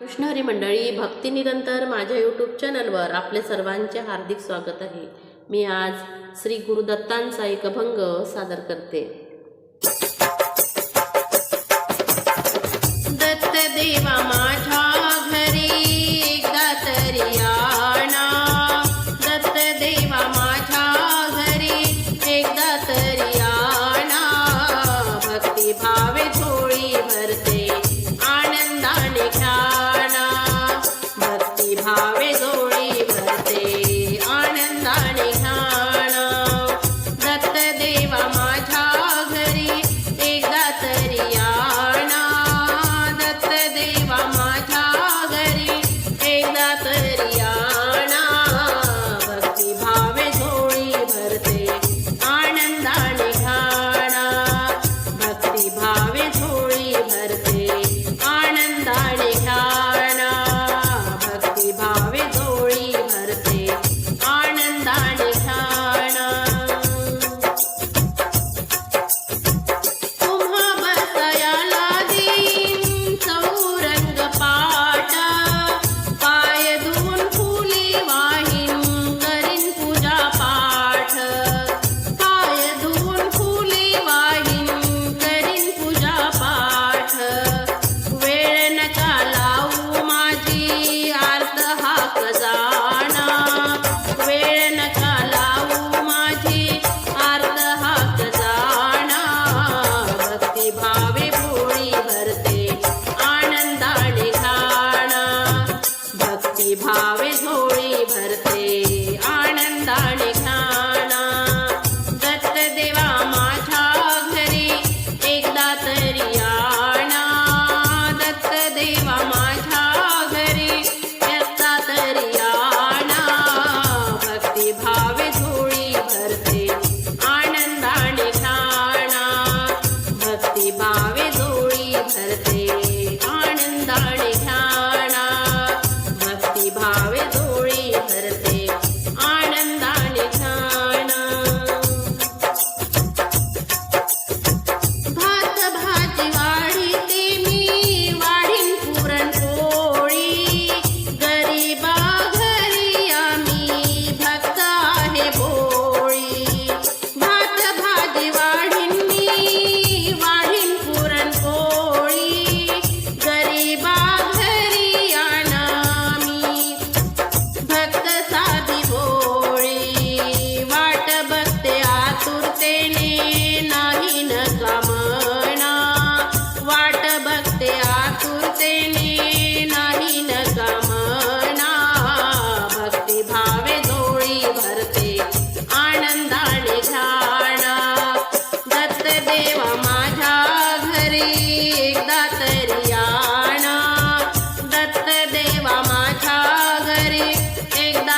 कृष्णहरी मंडळी भक्ती निरंतर माझ्या यूट्यूब चॅनलवर आपले सर्वांचे हार्दिक स्वागत आहे. मी आज श्री गुरुदत्तांचा एक अभंग सादर करते. take that